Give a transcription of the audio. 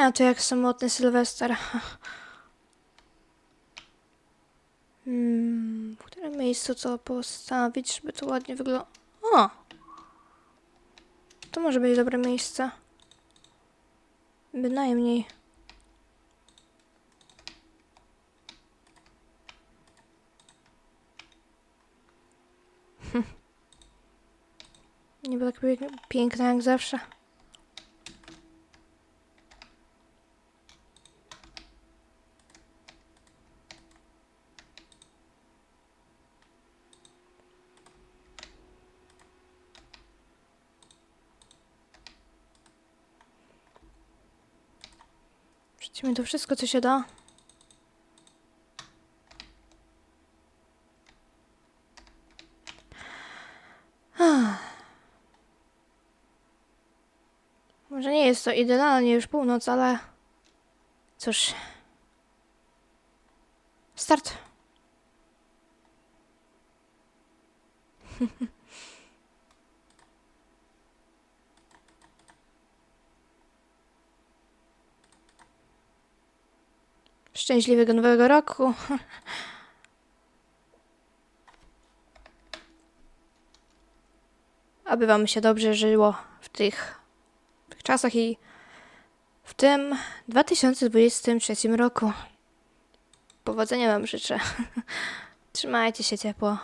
A, to jak samotny Sylwester. Hmm, w którym miejscu to postawić, żeby to ładnie wyglądało? O! To może być dobre miejsce. Bynajmniej. Hm. Nie było tak pięk- piękne jak zawsze. Wrzucimy to wszystko, co się da. Może nie jest to idealnie już północ, ale cóż. Start. Szczęśliwego nowego roku. Aby wam się dobrze żyło w tych, w tych czasach i w tym 2023 roku. Powodzenia wam życzę. Trzymajcie się ciepło.